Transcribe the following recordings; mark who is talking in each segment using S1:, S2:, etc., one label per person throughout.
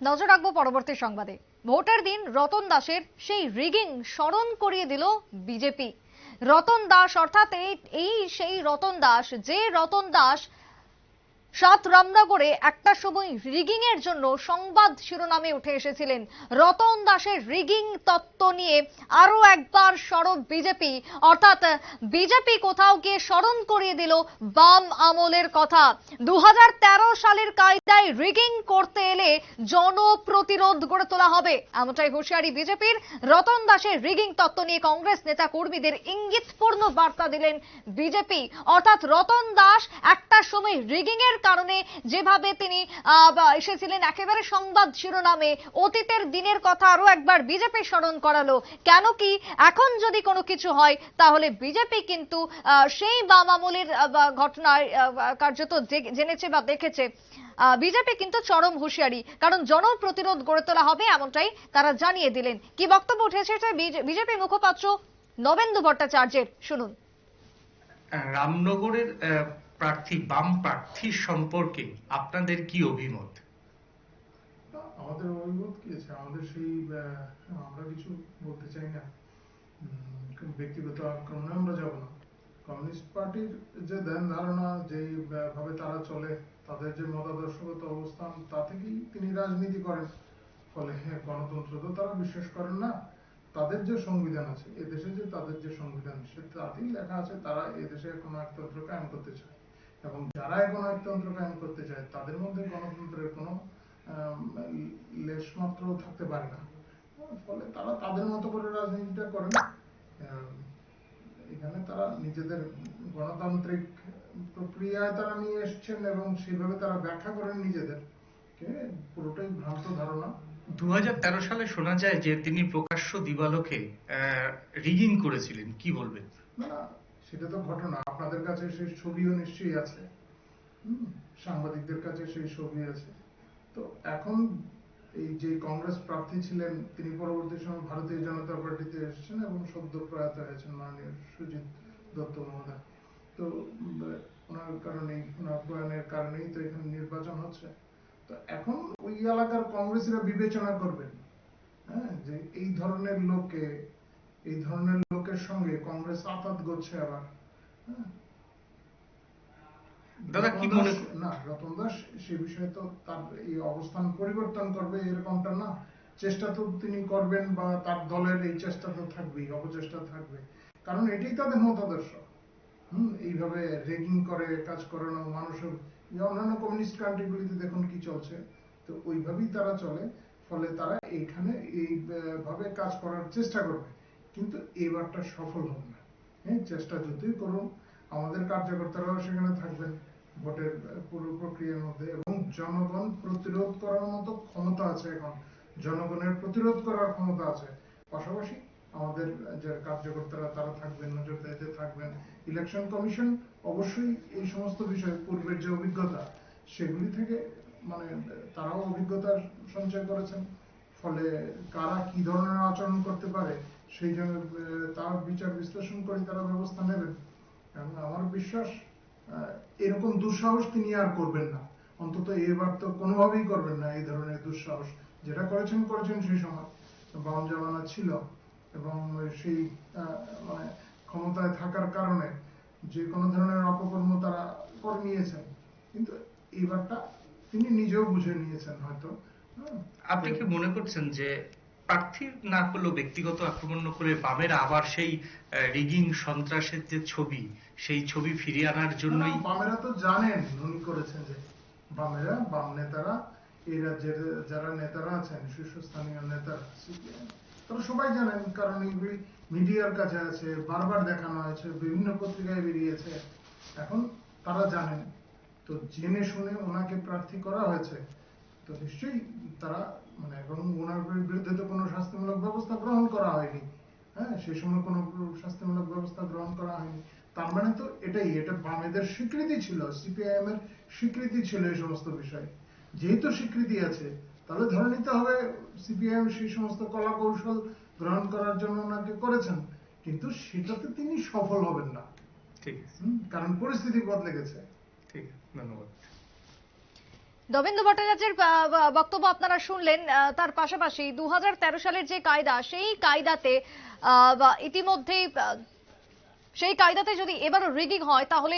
S1: নজর রাখব পরবর্তী সংবাদে। ভোটার দিন রতন দাসের সেই রিগিং স্মরণ করিয়ে দিল বিজেপি। রতন দাস অর্থাৎ এই সেই রতন দাস, যে রতন দাস সাত রামনগরে একটা সময় রিগিং এর জন্য সংবাদ শিরোনামে উঠে এসেছিলেন। রতন দাসের রিগিং তত্ত্ব নিয়ে আরও একবার সরব বিজেপি। অর্থাৎ বিজেপি কোথাও গিয়ে স্মরণ করিয়ে দিল বাম আমলের কথা। দু হাজার তেরো সালের কায়দায় রিগিং করতে এলে জনপ্রতিরোধ গড়ে তোলা হবে। এমনটাই হুঁশিয়ারি বিজেপির। রতন দাসের রিগিং তত্ত্ব নিয়ে কংগ্রেস নেতা কর্মীদের ইঙ্গিতপূর্ণ বার্তা দিলেন বিজেপি। অর্থাৎ রতন দাস একটা সময় রিগিং এর কারণে যেভাবে তিনি এসেছিলেন, একেবারে সংবাদ শিরোনামে অতীতের দিনের কথা আরও একবার বিজেপি স্মরণ করালো। কেন কি এখন যদি কোনো কিছু হয়, তাহলে বিজেপি কিন্তু সেই বাম আমলের ঘটনায় কার্যত জেনেছে বা দেখেছে বিজেপি কিন্তু চরম হুঁশিয়ারি। কারণ জনপ্রতিরোধ গড়ে তোলা হবে এমনটাই তারা জানিয়ে দিলেন। কি বক্তব্য উঠেছে বিজেপি মুখপাত্র নবেন্দু ভট্টাচার্যের। শুনুন।
S2: রামনগরের প্রার্থী বাম প্রার্থীর সম্পর্কে আপনাদের কি অভিমত?
S3: আমাদের অভিমত কি আছে? আমাদের সেই আমরা কিছু বলতে চাই না। ব্যক্তিগত আক্রমণে আমরা যাব না। কমিউনিস্ট পার্টির যে ধ্যান ধারণা যে ভাবে তারা চলে তাদের যে মতাদর্শগত অবস্থান তা থেকেই তিনি রাজনীতি করেন। ফলে হ্যাঁ, গণতন্ত্র তো তারা বিশ্বাস করেন না। তাদের যে সংবিধান আছে এদেশে যে তাদের যে সংবিধান সে তাতেই লেখা আছে তারা এদেশে কোনো একতন্ত্র কায়েম করতে চায়। এবং যারা এখন একতন্ত্র কায়েম করতে চায় তাদের মধ্যে গণতন্ত্রের কোনো আম, লেশ মাত্র থাকতে পারে না। ফলে তারা তাদের মতো করে রাজনীতিটা করেন এখানে তারা নিজেদের গণতান্ত্রিক প্রক্রিয়ায় তারা নিয়ে এসছেন এবং সেভাবে তারা ব্যাখ্যা করেন নিজেদের। কে? পুরোটাই ভ্রান্ত ধারণা।
S2: দু হাজার তেরো সালে শোনা যায় যে তিনি প্রকাশ্য দিবালোকে রিগিং করেছিলেন। কি বলবেন?
S3: না, সেটা তো ঘটনা। আপনাদের কাছে সেই ছবিও নিশ্চয়ই আছে। সাংবাদিকদের কাছে সেই ছবি আছে। তো এখন এই যে কংগ্রেস প্রার্থী ছিলেন, তিনি পরবর্তী সময় ভারতীয় জনতা পার্টিতে এসেছেন এবং সদ্য প্রয়াত হয়েছেন মাননীয় সুজিত দত্ত মহোদয়। তো ওনার কারণেই, ওনার প্রয়াণের কারণেই তো এখানে নির্বাচন হচ্ছে। তো এখন ওই এলাকার কংগ্রেসীরা বিবেচনা করবেন হ্যাঁ যে এই ধরনের লোককে এই ধরনের লোকের সঙ্গে কংগ্রেস আপাত করছে আবার। হ্যাঁ।
S2: দাদা কি মনে
S3: না রতন দাস সে বিষয়ে তো তার এই অবস্থান পরিবর্তন করবে এরকমটা না। চেষ্টা তো তিনি করবেন বা তার দলের এই চেষ্টা তো থাকবেই অপচেষ্টা থাকবে। কারণ এটাই তাদের মতাদর্শ হম এইভাবে রেগিং করে কাজ করানো মানুষের অন্যান্য কমিউনিস্ট কান্ট্রিগুলিতে দেখুন কি চলছে। তো ওইভাবেই তারা চলে ফলে তারা এইখানে এইভাবে কাজ করার চেষ্টা করবে। কিন্তু এবারটা সফল হবে না। হ্যাঁ চেষ্টা যতই করুন, আমাদের কার্যকর্তারাও সেখানে থাকবেন ভোটের পুরো প্রক্রিয়ার মধ্যে এবং জনগণ প্রতিরোধ করার মতো ক্ষমতা আছে এখন। জনগণের প্রতিরোধ করার ক্ষমতা আছে। পাশাপাশি আমাদের যে কার্যকর্তারা, তারা থাকবেন নজরদারিতে থাকবেন। ইলেকশন কমিশন অবশ্যই এই সমস্ত বিষয়ে পূর্বের যে অভিজ্ঞতা, সেগুলি থেকে মানে তারাও অভিজ্ঞতা সঞ্চয় করেছেন। ফলে কারা কি ধরনের আচরণ করতে পারে সেই জন্য তার বিচার বিশ্লেষণ করে তারা ব্যবস্থা নেবেন। এবং আমার বিশ্বাস এরকম দুঃসাহস তিনি আর করবেন না। অন্তত এবার তো কোনোভাবেই করবেন না এই ধরনের দুঃসাহস। যেটা করেছেন করেছেন সেই সময়। বাম জামানা ছিল এবং সেই মানে ক্ষমতায় থাকার কারণে যে কোনো ধরনের অপকর্ম তারা করে নিয়েছেন। কিন্তু এইবারটা তিনি নিজেও বুঝে নিয়েছেন হয়তো। হ্যাঁ।
S2: আপনি কি মনে করছেন যে প্রার্থী না করলেও ব্যক্তিগত আক্রমণ করে বামেরা আবার সেই রিগিং সন্ত্রাসের যে ছবি সেই ছবি ফিরিয়ে আনার জন্যই
S3: বামেরা তো জানেন উনি করেছেন যে বামেরা বাম নেতারা এই রাজ্যের যারা নেতারা আছেন শীর্ষস্থানীয় নেতারা তারা সবাই জানেন কারণ এগুলি মিডিয়ার কাছে আছে বারবার দেখানো হয়েছে বিভিন্ন পত্রিকায় বেরিয়েছে। এখন তারা জানেন। তো জেনে শুনে ওনাকে প্রার্থী করা হয়েছে তো নিশ্চয়ই তারা মানে এবং ওনার বিরুদ্ধে তো কোনো শাস্তিমূলক ব্যবস্থা গ্রহণ করা হয়নি। হ্যাঁ সেই সময় কোনো শাস্তিমূলক ব্যবস্থা গ্রহণ করা হয়নি। তার মানে তো এটাই এটা বামেদের স্বীকৃতি ছিল সিপিআইএম এর স্বীকৃতি ছিল এই সমস্ত বিষয়ে। যেহেতু স্বীকৃতি আছে তাহলে ধরে নিতে হবে সিপিআইএম সেই সমস্ত কলা কৌশল গ্রহণ করার জন্য ওনাকে করেছেন কিন্তু সেটাতে তিনি সফল হবেন না।
S2: ঠিক আছে।
S3: কারণ পরিস্থিতি বদলে গেছে।
S2: ঠিক আছে ধন্যবাদ।
S1: দবেন্দু ভট্টাচার্যের বক্তব্য আপনারা শুনলেন তার পাশাপাশি দু হাজার তেরো সালের যে কায়দা, সেই কায়দাতে ইতিমধ্যেই সেই কায়দাতে যদি এবারও রিগিং হয়, তাহলে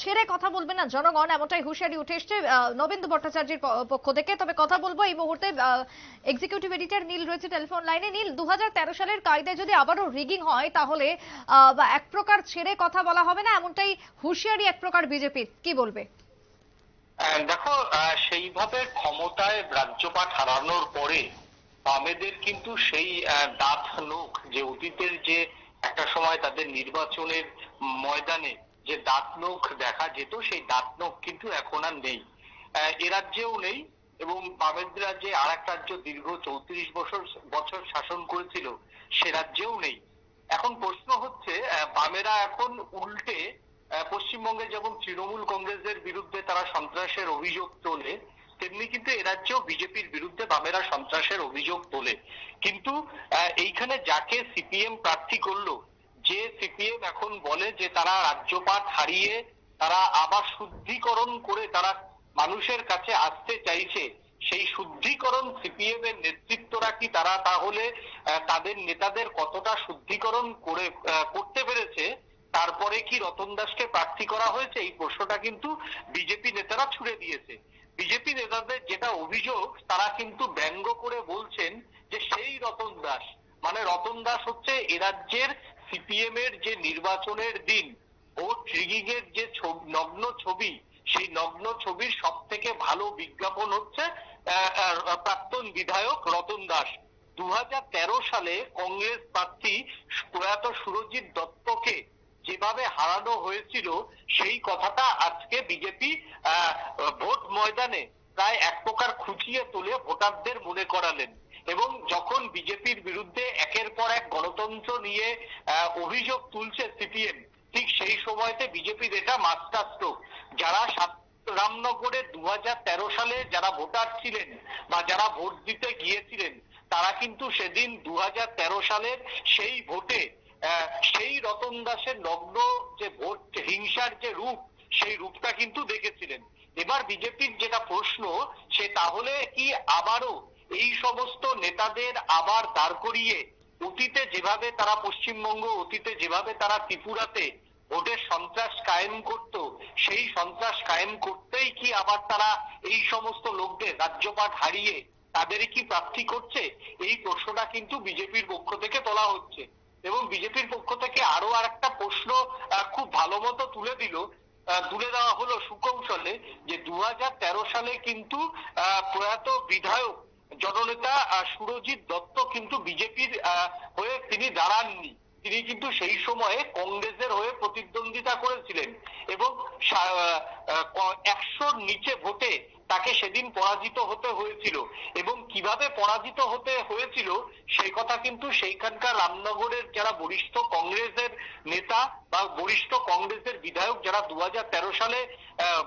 S1: ছেড়ে কথা বলবে না জনগণ, এমনটাই হুঁশিয়ারি উঠে এসছে নবেন্দু ভট্টাচার্যের পক্ষ থেকে। তবে কথা বলব, এই মুহূর্তে এক্সিকিউটিভ এডিটর নীল রয়েছে টেলিফোন লাইনে নীল দু হাজার তেরো সালের কায়দায় যদি আবারও রিগিং হয়, তাহলে এক প্রকার ছেড়ে কথা বলা হবে না, এমনটাই হুঁশিয়ারি এক প্রকার বিজেপির। কি বলবে?
S4: দেখো সেইভাবে ক্ষমতায় রাজ্যপাট হারানোর পরে বামেদের কিন্তু সেই দাঁত নোখ যে অতীতের যে একটা সময় তাদের নির্বাচনের ময়দানে যে দাঁত নোখ দেখা যেত, সেই দাঁত নোখ কিন্তু এখন আর নেই। এ রাজ্যেও নেই এবং বামের রাজ্যে আর এক রাজ্য দীর্ঘ চৌত্রিশ বছর বছর শাসন করেছিল, সে রাজ্যেও নেই। এখন প্রশ্ন হচ্ছে বামেরা এখন উল্টে পশ্চিমবঙ্গে যেমন তৃণমূল কংগ্রেসের বিরুদ্ধে তারা সন্ত্রাসের অভিযোগ তোলে, তেমনি কিন্তু এ রাজ্যেও বিজেপির বিরুদ্ধে বামেরা সন্ত্রাসের অভিযোগ তোলে। কিন্তু এইখানে যাকে সিপিএম প্রার্থী করল, যে সিপিএম এখন বলে যে তারা রাজ্যপাট হারিয়ে তারা আবার শুদ্ধিকরণ করে তারা মানুষের কাছে আসতে চাইছে, সেই শুদ্ধিকরণ সিপিএম এর নেতৃত্বরা কি তারা তাহলে তাদের নেতাদের কতটা শুদ্ধিকরণ করে করতে পেরেছে? তারপরে কি রতন দাসকে প্রার্থী করা হয়েছে? এই প্রশ্নটা কিন্তু বিজেপি নেতারা ছুড়ে দিয়েছে। বিজেপি নেতাদের যেটা অভিযোগ, তারা কিন্তু ব্যঙ্গ করে বলছেন যে সেই রতন দাস। মানে রতন দাস হচ্ছে এ রাজ্যের সিপিএম এর যে নির্বাচনের দিন ভোট রিগিং এর যে নগ্ন ছবি, সেই নগ্ন ছবির সব থেকে ভালো বিজ্ঞাপন হচ্ছে প্রাক্তন বিধায়ক রতন দাস। দু হাজার তেরো সালে কংগ্রেস প্রার্থী প্রয়াত সুরজিৎ দত্তকে যেভাবে হারানো হয়েছিল, সেই কথাটা আজকে বিজেপি ভোট ময়দানে প্রায় এক প্রকার খুঁচিয়ে তুলে ভোটারদের মনে করালেন। এবং যখন বিজেপির বিরুদ্ধে একের পর এক গণতন্ত্র নিয়ে অভিযোগ তুলছে সিপিএম, ঠিক সেই সময়তে বিজেপির এটা মাস্টার স্ট্রোক। যারা রামনগরে দু সালে যারা ভোটার ছিলেন বা যারা ভোট দিতে গিয়েছিলেন, তারা কিন্তু সেদিন দু হাজার তেরো সালের সেই ভোটে সেই রতন দাসের নগ্ন যে ভোট হিংসার যে রূপ, সেই রূপটা কিন্তু দেখেছিলেন। এবার বিজেপির যেটা প্রশ্ন, সে তাহলে কি আবারও এই সমস্ত নেতাদের আবার দাঁড় করিয়ে অতীতে যেভাবে তারা পশ্চিমবঙ্গ, অতীতে যেভাবে তারা ত্রিপুরাতে ভোটের সন্ত্রাস কায়েম করত, সেই সন্ত্রাস কায়েম করতেই কি আবার তারা এই সমস্ত লোকদের রাজ্যপাট হারিয়ে তাদেরই কি প্রার্থী করছে? এই প্রশ্নটা কিন্তু বিজেপির পক্ষ থেকে তোলা হচ্ছে। এবং বিজেপির পক্ষ থেকে আরও আর একটা প্রশ্ন খুব ভালো মতো তুলে দিল তুলে দেওয়া হলো সুকৌশলে যে দু হাজার তেরো সালে কিন্তু প্রয়াত বিধায়ক জননেতা সুরজিৎ দত্ত কিন্তু বিজেপির হয়ে তিনি দাঁড়াননি। তিনি কিন্তু সেই সময়ে কংগ্রেসের হয়ে প্রতিদ্বন্দ্বিতা করেছিলেন এবং একশোর নিচে ভোটে তাকে সেদিন পরাজিত হতে হয়েছিল। এবং কীভাবে পরাজিত হতে হয়েছিল, সেই কথা কিন্তু সেইখানকার রামনগরের যারা বরিষ্ঠ কংগ্রেসের নেতা বা বরিষ্ঠ কংগ্রেসের বিধায়ক যারা দু হাজার তেরো সালে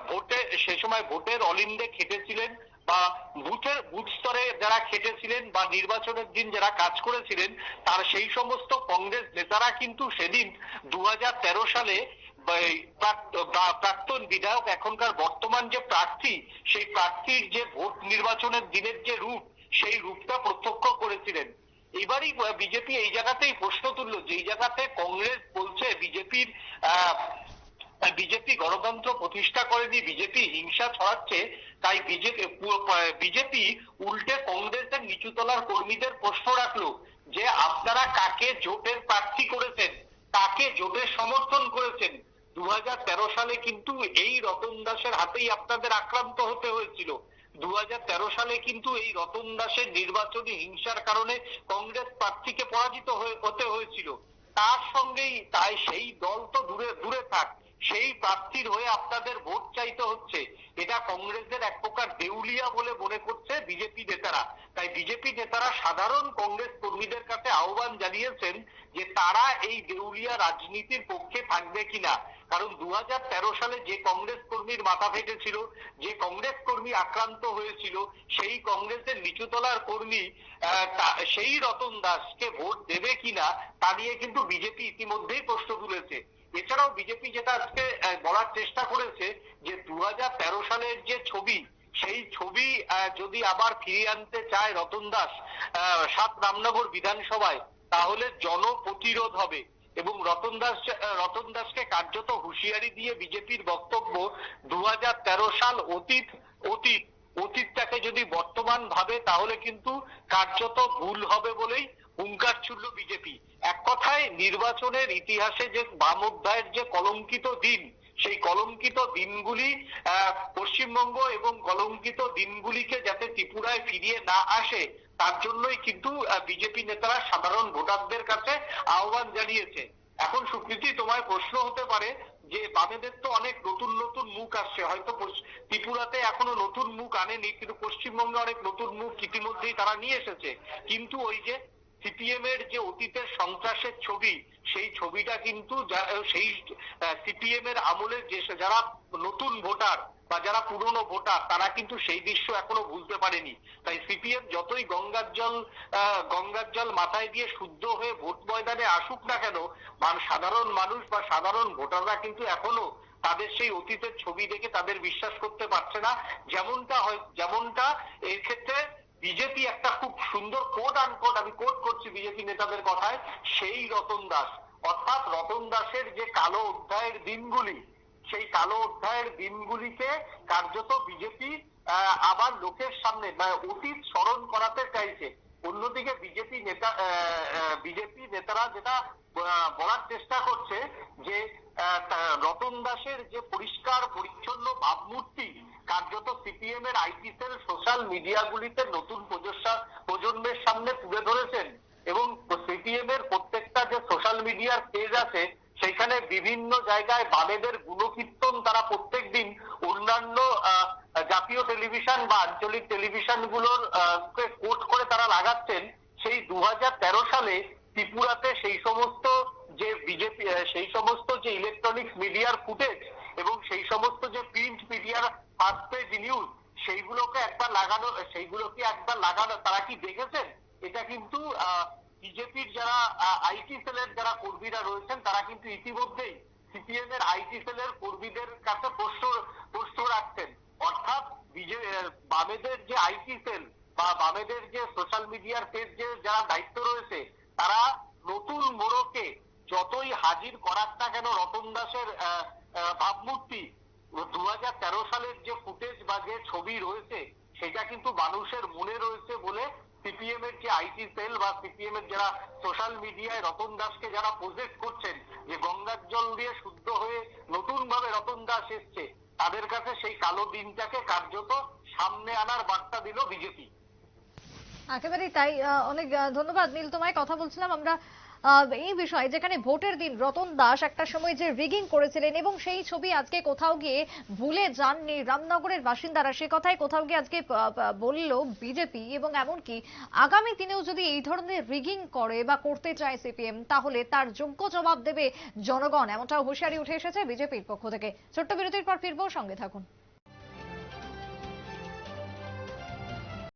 S4: ভোটে, সে সময় ভোটের অলিন্দে খেটেছিলেন বা বুথের, বুথ স্তরে যারা খেটেছিলেন বা নির্বাচনের দিন যারা কাজ করেছিলেন, তার সেই সমস্ত কংগ্রেস নেতারা কিন্তু সেদিন দু হাজার তেরো সালে এই প্রাক্তন বিধায়ক, এখনকার বর্তমান যে প্রার্থী, সেই প্রার্থীর যে ভোট নির্বাচনের দিনের যে রূপ, সেই রূপটা প্রত্যক্ষ করেছিলেন। এবারই বিজেপি এই জায়গাতেই প্রশ্ন তুললো যেই জায়গাতে কংগ্রেস বলছে বিজেপির আহ বিজেপি গণতন্ত্র প্রতিষ্ঠা করেনি, বিজেপি হিংসা ছড়াচ্ছে, তাই বিজেপি উল্টে কংগ্রেসের নিচুতলার কর্মীদের প্রশ্ন রাখল যে আপনারা কাকে জোটের প্রার্থী করেছেন, কাকে জোটের সমর্থন করেছেন? দু হাজার তেরো সালে কিন্তু এই রতন দাসের হাতেই আপনাদের আক্রান্ত হতে হয়েছিল। দু হাজার তেরো সালে কিন্তু এই রতন দাসের নির্বাচনী হিংসার কারণে কংগ্রেস প্রার্থীকে পরাজিত হতে হয়েছিল। তার সঙ্গেই, তাই সেই দল তো দূরে দূরে থাক। সেই প্রার্থীর হয়ে আপনাদের ভোট চাইতে হচ্ছে। এটা কংগ্রেসের এক প্রকার দেউলিয়া বলে মনে করছে বিজেপি নেতারা। তাই বিজেপি নেতারা সাধারণ কংগ্রেস কর্মীদের কাছে আহ্বান জানিয়েছেন যে তারা এই দেউলিয়া রাজনীতির পক্ষে থাকবে কিনা। কারণ দু হাজার তেরো সালে যে কংগ্রেস কর্মীর মাথা ফেটেছিল, যে কংগ্রেস কর্মী আক্রান্ত হয়েছিল, সেই কংগ্রেসের নিচুতলার কর্মী সেই রতন দাসকে ভোট দেবে কিনা, তা নিয়ে কিন্তু বিজেপি ইতিমধ্যেই প্রশ্ন তুলেছে। এছাড়াও বিজেপি যেটা আজকে বলার চেষ্টা করেছে যে দু হাজার তেরো সালের যে ছবি, সেই ছবি যদি আবার ফিরিয়ে আনতে চায় রতন দাস সাত রামনগর বিধানসভায়, তাহলে জনপ্রতিরোধ হবে। এবং রতন দাস রতন দাসকে কার্যত হুঁশিয়ারি দিয়ে বিজেপির বক্তব্য দু হাজার তেরো সাল অতীত অতীত, অতীতটাকে যদি বর্তমান ভাবে, তাহলে কিন্তু কার্যত ভুল হবে বলেই হুঙ্কার ছুড়ল বিজেপি। এক কথায়, নির্বাচনের ইতিহাসে যে বাম অধ্যায়ের যে কলঙ্কিত দিন, সেই কলঙ্কিত দিনগুলি পশ্চিমবঙ্গ এবং কলঙ্কিত দিনগুলিকে যাতে ত্রিপুরায় ফিরিয়ে না আসে, তার জন্যই কিন্তু বিজেপি নেতারা সাধারণ ভোটারদের কাছে আহ্বান জানিয়েছে। এখন সুকৃতি তোমার প্রশ্ন হতে পারে যে, বামেদের তো অনেক নতুন নতুন মুখ আসছে। হয়তো ত্রিপুরাতে এখনও নতুন মুখ আনেনি, কিন্তু পশ্চিমবঙ্গে অনেক নতুন মুখ ইতিমধ্যেই তারা নিয়ে এসেছে। কিন্তু ওই যে সিপিএম এর যে অতীতের সন্ত্রাসের ছবি, সেই ছবিটা কিন্তু সেই সিপিএম এর আমলের যে যারা নতুন ভোটার বা যারা পুরনো ভোটার, তারা কিন্তু সেই দৃশ্য এখনও ভুলতে পারেনি। তাই সিপিএম যতই গঙ্গার জল গঙ্গার জল মাথায় দিয়ে শুদ্ধ হয়ে ভোট ময়দানে আসুক না কেন সাধারণ মানুষ বা সাধারণ ভোটাররা কিন্তু এখনও তাদের সেই অতীতের ছবি দেখে তাদের বিশ্বাস করতে পারছে না। যেমনটা হয়, যেমনটা এর ক্ষেত্রে বিজেপি একটা খুব সুন্দর কোড আনকোড আমি কোড করছি বিজেপি নেতাদের কথায়, সেই রতন দাস। অর্থাৎ রতন দাসের যে কালো অধ্যায়ের দিনগুলি, সেই কালো অধ্যায়ের দিনগুলিকে কার্যত বিজেপি আবার লোকের সামনে মানে অতীত স্মরণ করাতে চাইছে। অন্যদিকে বিজেপি নেতা বিজেপি নেতারা যেটা বলার চেষ্টা করছে যে রতন দাসের যে পরিষ্কার, পরিচ্ছন্ন ভাবমূর্তি কার্যত সিপিএম এর আইটি সেল সোশ্যাল মিডিয়াগুলিতে নতুন প্রজন্ম- প্রজন্মের সামনে তুলে ধরেছেন এবং সিপিএম এর প্রত্যেকটা যে সোশ্যাল মিডিয়ার পেজ আছে, সেখানে বিভিন্ন জায়গায় বামেদের গুণকীর্তন তারা প্রত্যেক দিন অন্যান্য জাতীয় টেলিভিশন বা আঞ্চলিক টেলিভিশনগুলোর কোট করে তারা লাগাচ্ছেন। সেই দু হাজার তেরো সালে ত্রিপুরাতে সেই সমস্ত যে বিজেপি সেই সমস্ত যে ইলেকট্রনিক্স মিডিয়ার ফুটেজ এবং সেই সমস্ত যে প্রিন্ট মিডিয়ার ফার্স্ট পেজ নিউজ সেইগুলোকে একবার লাগানো, সেইগুলোকে একবার লাগানো, তারা কি দেখেছেন? এটা কিন্তু বিজেপির যারা আইটি সেলের যারা কর্মীরা রয়েছেন, তারা কিন্তু ইতিমধ্যেই সিপিএম এর আইটি সেলের কর্মীদের কাছে প্রশ্ন প্রশ্ন রাখছেন। অর্থাৎ বামেদের যে আইটি সেল বা বামেদের যে সোশ্যাল মিডিয়ার পেজ যে যারা দায়িত্ব রয়েছে, তারা নতুন মোড়কে যতই হাজির করাক না কেন, রতন দাসের ভাবমূর্তি সালের যে ফুটেজ বা যে ছবি রয়েছে, সেটা কিন্তু মানুষের মনে রয়েছে বলে সিপিএম এর যে আইটি সেল বা সিপিএম এর যারা সোশ্যাল মিডিয়ায় রতন দাসকে যারা প্রজেক্ট করছেন, যে গঙ্গার জল দিয়ে শুদ্ধ হয়ে নতুন ভাবে রতন দাস এসছে, তাদের কাছে সেই কালো দিনটাকে কার্যত সামনে আনার বার্তা দিল বিজেপি।
S1: একেবারেই তাই। অনেক ধন্যবাদ। নীল, তোমায় কথা বলছিলাম। আমরা এই বিষয়ে যেখানে ভোটের দিন, রতন দাস একটা সময় যে রিগিং করেছিলেন এবং সেই ছবি আজকে কোথাও গিয়ে ভুলে যাননি। রামনগরের বাসিন্দারা সে কথাই কোথাও গিয়ে আজকে বলল বিজেপি এবং এমনকি আগামী দিনেও যদি এই ধরনের রিগিং করে বা করতে চায় সিপিএম তাহলে তার যোগ্য জবাব দেবে জনগণ। এমনটাও হুঁশিয়ারি উঠে এসেছে বিজেপির পক্ষ থেকে। ছোট্ট বিরতির পর ফিরবো, সঙ্গে থাকুন।